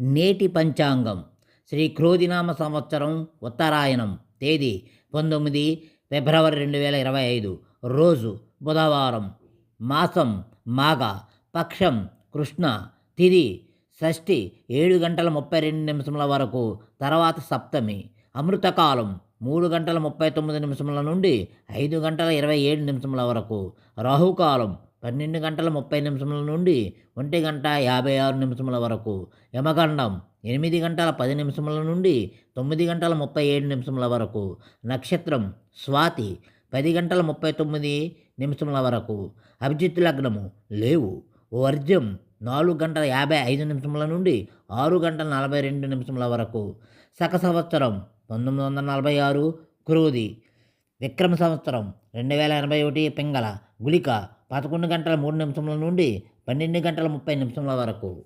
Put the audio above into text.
నేటి పంచాంగం. శ్రీ క్రోధినామ సంవత్సరం ఉత్తరాయణం తేదీ పంతొమ్మిది ఫిబ్రవరి రెండు వేల ఇరవై ఐదు. రోజు బుధవారం. మాసం మాఘ. పక్షం కృష్ణ. తిది షష్ఠి ఏడు గంటల ముప్పై రెండు నిమిషముల వరకు. తర్వాత సప్తమి. అమృతకాలం మూడు గంటల ముప్పై తొమ్మిది నిమిషముల నుండి ఐదు గంటల ఇరవై ఏడు నిమిషముల వరకు. రాహుకాలం పన్నెండు గంటల ముప్పై నిమిషముల నుండి ఒంటి గంట యాభై ఆరు నిమిషముల వరకు. యమగండం ఎనిమిది గంటల పది నిమిషముల నుండి తొమ్మిది గంటల ముప్పై ఏడు నిమిషముల వరకు. నక్షత్రం స్వాతి పది గంటల ముప్పై తొమ్మిది నిమిషముల వరకు. అభిజిత్ లగ్నము లేవు. వర్జ్యం నాలుగు గంటల యాభై ఐదు నిమిషముల నుండి ఆరు గంటల నలభై రెండు నిమిషముల వరకు. శక సంవత్సరం పంతొమ్మిది వందల నలభై ఆరు క్రోధి. విక్రమ సంవత్సరం రెండు వేల ఎనభై ఒకటి పింగళ. గుళిక పదకొండు గంటల మూడు నిమిషముల నుండి పన్నెండు గంటల ముప్పై నిమిషముల వరకు.